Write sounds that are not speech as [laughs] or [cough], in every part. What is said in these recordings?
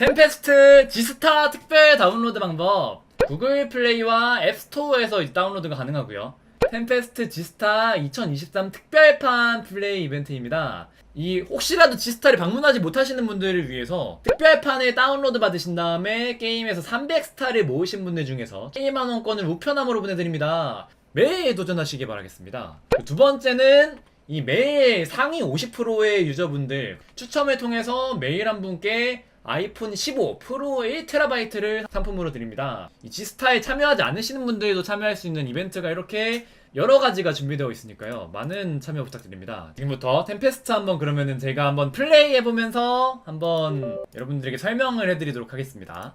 템페스트 지스타 특별 다운로드 방법. 구글 플레이와 앱스토어에서 다운로드가 가능하고요. 템페스트 지스타 2023 특별판 플레이 이벤트입니다. 이 혹시라도 지스타를 방문하지 못하시는 분들을 위해서 특별판을 다운로드 받으신 다음에 게임에서 300스타를 모으신 분들 중에서 1만원권을 우편함으로 보내드립니다. 매일 도전하시기 바라겠습니다. 두 번째는 이 매일 상위 50%의 유저분들 추첨을 통해서 매일 한 분께 아이폰 15 프로 1TB를 상품으로 드립니다. 이 지스타에 참여하지 않으시는 분들도 참여할 수 있는 이벤트가 이렇게 여러 가지가 준비되어 있으니까요. 많은 참여 부탁드립니다. 지금부터 템페스트 한번 그러면은 제가 한번 플레이 해보면서 한번 여러분들에게 설명을 해드리도록 하겠습니다.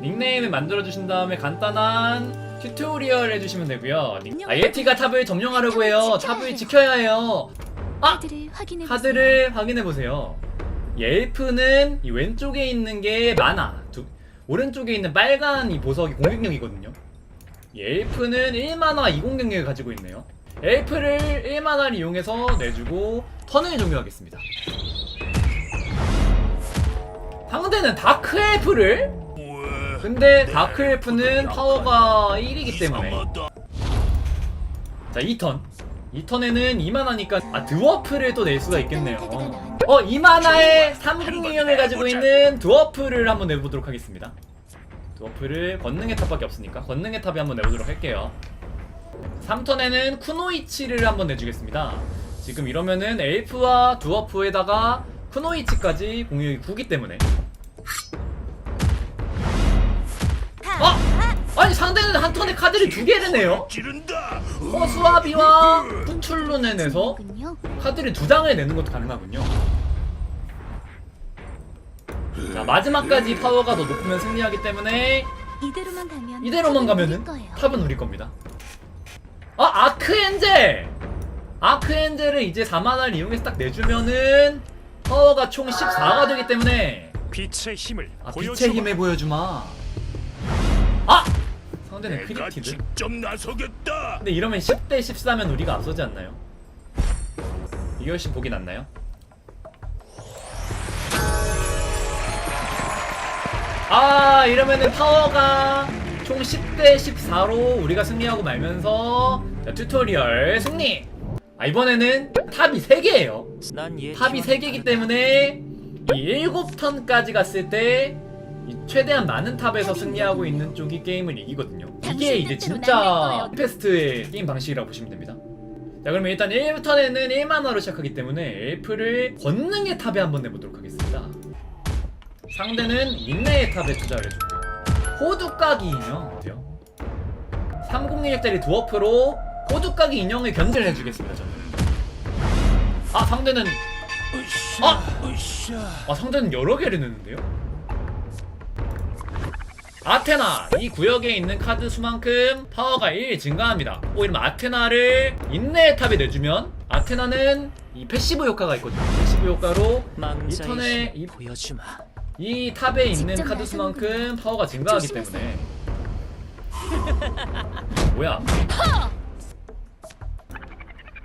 닉네임을 만들어주신 다음에 간단한 튜토리얼 해주시면 되고요. 아, 예티가 탑을 점령하려고 해요. 탑을 지켜야 해요. 아! 카드를 확인해 카드를 확인해 보세요. 이 엘프는 이 왼쪽에 있는 게 마나, 두, 오른쪽에 있는 빨간 이 보석이 공격력이거든요. 이 엘프는 1만화 2공격력을 가지고 있네요. 엘프를 1만화를 이용해서 내주고 턴을 종료하겠습니다. 상대는 다크 엘프를 근데 다크 엘프는 파워가 1이기 때문에 자 2턴 2턴에는 2만화니까 아 드워프를 또 낼 수가 있겠네요 어 2만화의 3공격력을 가지고 있는 드워프를 한번 내보도록 하겠습니다 드워프를 권능의 탑밖에 없으니까 권능의 탑에 한번 내보도록 할게요 3턴에는 쿠노이치를 한번 내주겠습니다 지금 이러면은 엘프와 드워프에다가 쿠노이치까지 공격이 9기 때문에 어? 아니 상대는 한 턴에 카드를 두 개를 내요. 허수아비와 후출룬을 내서 군요. 카드를 두 장을 내는 것도 가능하군요. 자, 마지막까지 파워가 더 높으면 승리하기 때문에 이대로만 가면 이대로만 가면은. 탑은 우리 겁니다. 아, 아크엔젤! 아크엔젤을 이제 4만화를 이용해서 딱 내주면은 파워가 총 14가 되기 때문에 빛의 힘을 아. 빛의 힘을 보여주마. 아! 상대는 크리티드. 직접 나서겠다. 근데 이러면 10대 14면 우리가 앞서지 않나요? 이결심 보기 낫나요? 아 이러면은 파워가 총 10대 14로 우리가 승리하고 말면서 자, 튜토리얼 승리! 아 이번에는 탑이 3개예요 난 얘. 탑이 3개이기 때문에 이 7턴까지 갔을 때이 최대한 많은 탑에서 승리하고 있는 쪽이 게임을 이기거든요. 이게 이제 진짜 페스트의 게임 방식이라고 보시면 됩니다. 자 그러면 일단 1턴에는 1만화로 시작하기 때문에 엘프를 권능의 탑에 한번 내보도록 하겠습니다. 상대는 인내의 탑에 투자를 해줄게요. 호두까기 인형 어때요? 306짜리 드워프로 호두까기 인형을 견제를 해주겠습니다 저는. 아 상대는 아! 아 상대는 여러 개를 내는데요? 아테나 이 구역에 있는 카드 수만큼 파워가 1 증가합니다. 오 이러면 아테나를 인내의 탑에 내주면 아테나는 이 패시브 효과가 있거든요. 패시브 효과로 이 턴에 이, 보여주마. 이 탑에 있는 직접 카드 수만큼 나서는구나. 파워가 증가하기. 때문에 [laughs] 뭐야?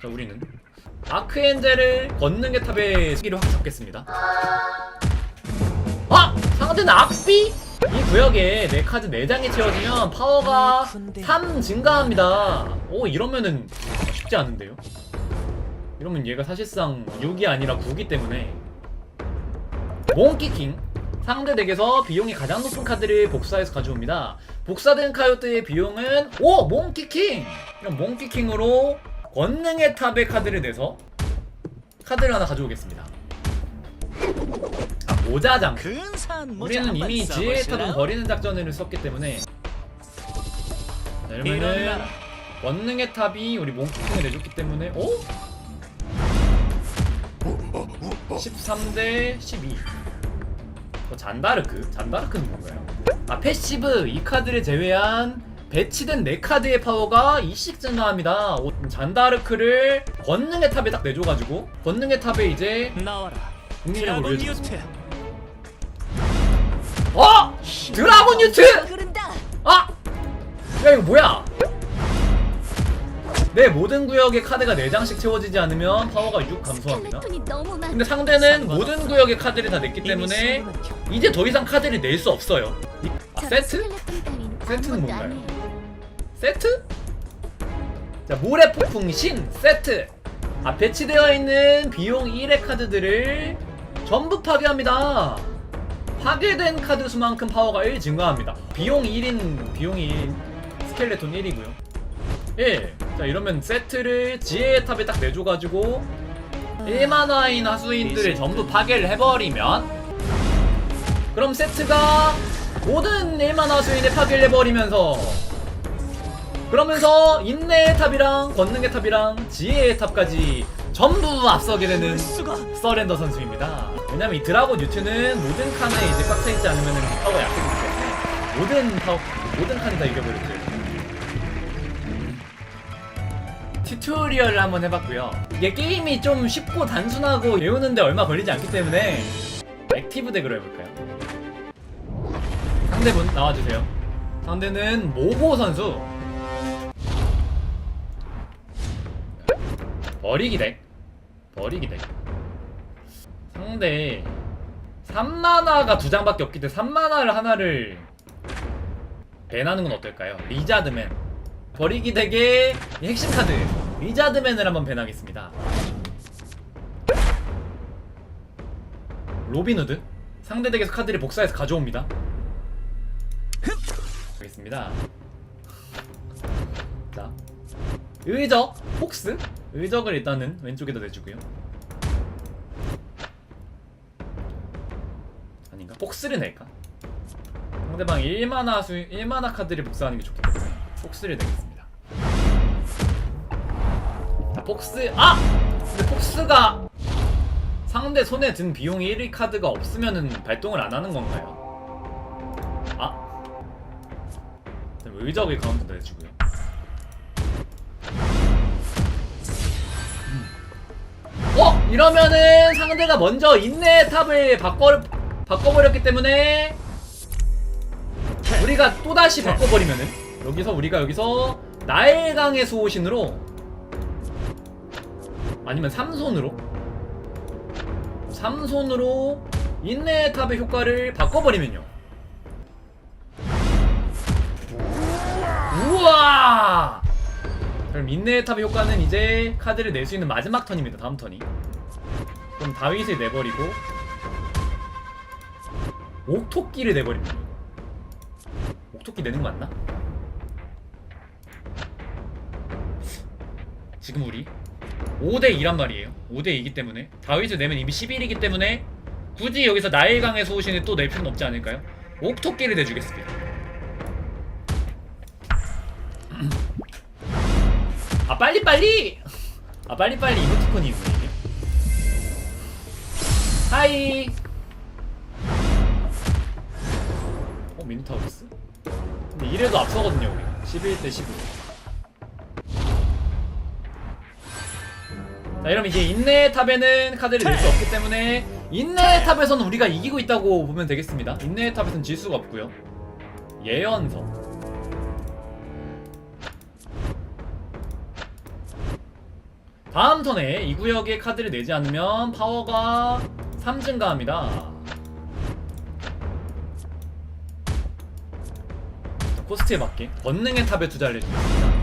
자 우리는 아크엔젤을 권능의 탑에 쓰기로 확 잡겠습니다. 아! 상대는 악비? 이 구역에 내 카드 4장이 채워지면 파워가 3 증가합니다. 오 이러면은 쉽지 않은데요? 이러면 얘가 사실상 6이 아니라 9기 때문에 몽키킹 상대 덱에서 비용이 가장 높은 카드를 복사해서 가져옵니다. 복사된 카드의 비용은 오 몽키킹! 이런 몽키킹으로 권능의 탑의 카드를 내서 카드를 하나 가져오겠습니다. 아 모자장 우리는 이미 지혜의. 탑은 버리는 작전을 썼기 때문에 자, 이러면은. 원능의 탑이 우리 몽키킹을 내줬기 때문에 오? 13대 12 어, 잔다르크? 잔다르크는 뭔가요? 아 패시브 이 카드를 제외한 배치된 네 카드의 파워가 2씩 증가합니다 오, 잔다르크를 권능의 탑에 딱 내줘가지고 권능의 탑에 이제 나와라. 국민력을 드라곤 올려주겠습니다 뉴트. 어! 드라곤! 그른다. 아! 야 이거 뭐야? 내 모든 구역에 카드가 4장씩 채워지지 않으면 파워가 6 감소합니다. 근데 상대는 모든 구역의 카드를 다 냈기 때문에 이제 더 이상 카드를 낼 수 없어요. 이- 아, 세트? 세트는 뭔가요? 세트? 자, 모래 폭풍 신 세트! 아, 배치되어 있는 비용 1의 카드들을 전부 파괴합니다. 파괴된 카드 수만큼 파워가 1 증가합니다. 비용 1인, 비용이 1인 스켈레톤 1이고요. 1. 자, 이러면 세트를 지혜의 탑에 딱 내줘가지고 1만화인 하수인들을 전부 파괴를 해버리면 그럼 세트가 모든 1만화 하수인을 파괴를 해버리면서 그러면서 인내의 탑이랑 권능의 탑이랑 지혜의 탑까지 전부 앞서게 되는 서렌더 선수입니다. 왜냐면 이 드라곤 뉴트는 모든 칸에 이제 꽉 차있지 않으면 파워가 약해지기 때문에 모든 파워, 모든 칸이 다 이겨버렸죠. 튜토리얼을 한번 해봤고요. 이게 게임이 좀 쉽고 단순하고 외우는데 얼마 걸리지 않기 때문에 액티브 덱으로 해볼까요? 상대분 나와주세요. 상대는 모호 선수. 버리기 덱. 버리기 덱. 상대 3만화가 두 장밖에 없기 때문에 3만화를 하나를 밴하는 건 어떨까요? 리자드맨. 버리기 덱의 이 핵심 카드 리자드맨을 한번 밴하겠습니다. 로빈후드 상대 덱에서 카드를 복사해서 가져옵니다. 알겠습니다. 자, 의적 폭스 의적을 일단은 왼쪽에다 내주고요. 아닌가? 폭스를 낼까? 상대방 1만화 수 1만화 카드를 복사하는 게 때문에 폭스를 내겠습니다. 자, 폭스 아! 근데 폭스가 상대 손에 든 비용이 1위 카드가 없으면은 발동을 안 하는 건가요? 아 의적을 가운데 내주고요. 어 이러면은 상대가 먼저 인내 탑을 바꿔 바꿔버렸기 때문에 우리가 또 다시 바꿔버리면은 여기서 우리가 여기서 나일강의 수호신으로 아니면 삼손으로 삼손으로 인내 탑의 효과를 바꿔버리면요. 우와! 그럼 인내의 탑의 효과는 이제 카드를 낼 수 있는 마지막 턴입니다. 다음 턴이. 그럼 다윗을 내버리고 옥토끼를 내버립니다. 옥토끼 내는 거 맞나? 지금 우리 5대 2란 말이에요. 5대 2이기 때문에. 다윗을 내면 이미 11이기 때문에 굳이 여기서 나일강의 소신을 또 낼 필요는 없지 않을까요? 옥토끼를 내주겠습니다. 아 빨리 빨리! 아 빨리 빨리 이모티콘이 있군요 하이! 어 미니타우스? 근데 이래도 앞서거든요 우리. 11대 15 자 이러면 이제 인내의 탑에는 카드를 낼 수 없기 때문에 인내의 탑에서는 우리가 이기고 있다고 보면 되겠습니다 인내의 탑에서는 질 수가 없고요 예언서 다음 턴에 이 구역에 카드를 내지 않으면 파워가 3 증가합니다. 자, 코스트에 맞게 권능의 탑에 투자를 해주겠습니다.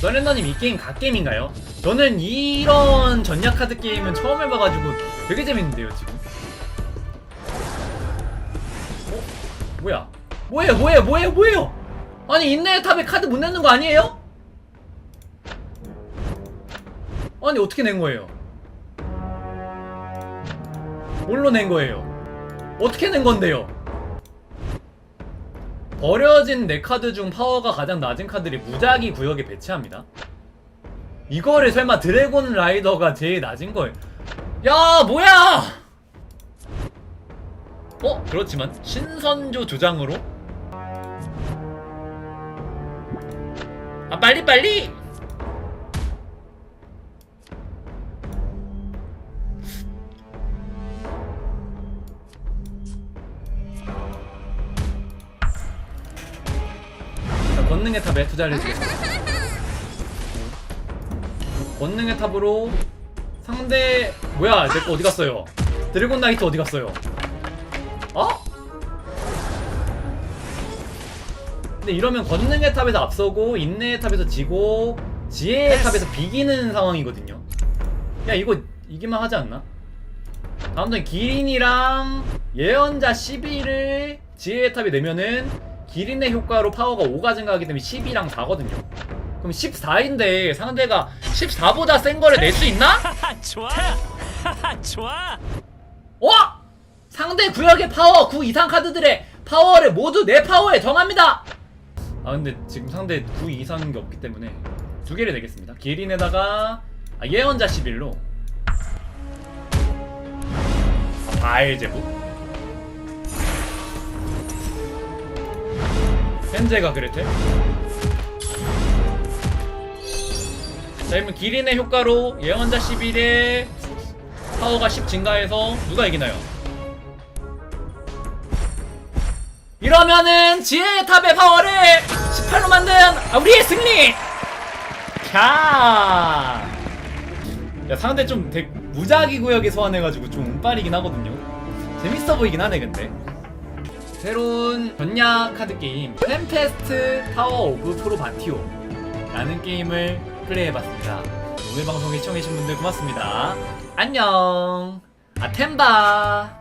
서렌더님 이 게임 갓게임인가요? 저는 이런 전략 카드 게임은 처음 해봐가지고 되게 재밌는데요 지금. 어? 뭐야? 뭐예요? 뭐예요? 뭐예요? 뭐예요? 아니 인내의 탑에 카드 못 내는 거 아니에요? 아니 어떻게 낸 거예요? 뭘로 낸 거예요? 어떻게 낸 건데요? 버려진 네 카드 중 파워가 가장 낮은 카드를 무작위 구역에 배치합니다. 이거를 설마 드래곤 라이더가 제일 낮은 거예요? 야 뭐야? 어 그렇지만 신선조 조장으로 아 빨리 빨리 권능의 탑에 투자를 해주겠습니다. 권능의 탑으로 상대 뭐야 내 거 어디 갔어요? 드래곤 나이트 어디 갔어요? 어? 근데 이러면 권능의 탑에서 앞서고 인내의 탑에서 지고 지혜의 탑에서 비기는 상황이거든요. 야 이거 이기만 하지 않나? 다음 턴 기린이랑 예언자 12를 지혜의 탑에 내면은 기린의 효과로 파워가 5가 증가하기 때문에 12랑 4거든요. 그럼 14인데 상대가 14보다 센 거를 낼 수 있나? [laughs] 좋아. [laughs] 좋아. 어? 상대 구역의 파워 9 이상 카드들의 파워를 모두 내 파워에 정합니다. 아 근데 지금 상대 9 이상인 게 없기 때문에 두 개를 내겠습니다. 기린에다가 아, 예언자 11로 바엘 제부 현재가 그레텔 자 그러면 기린의 효과로 예언자 11의 파워가 10 증가해서 누가 이기나요? 이러면은 지혜의 탑의 파워를 18로 만든 아, 우리의 승리! 캬! 야 상대 좀 대, 무작위 구역에 소환해가지고 좀 운빨이긴 하거든요 재밌어 보이긴 하네 근데 새로운 전략 카드 게임 템페스트 타워 오브 프로바티오 라는 게임을 플레이해봤습니다. 오늘 방송 시청해주신 분들 고맙습니다. 안녕. 아템바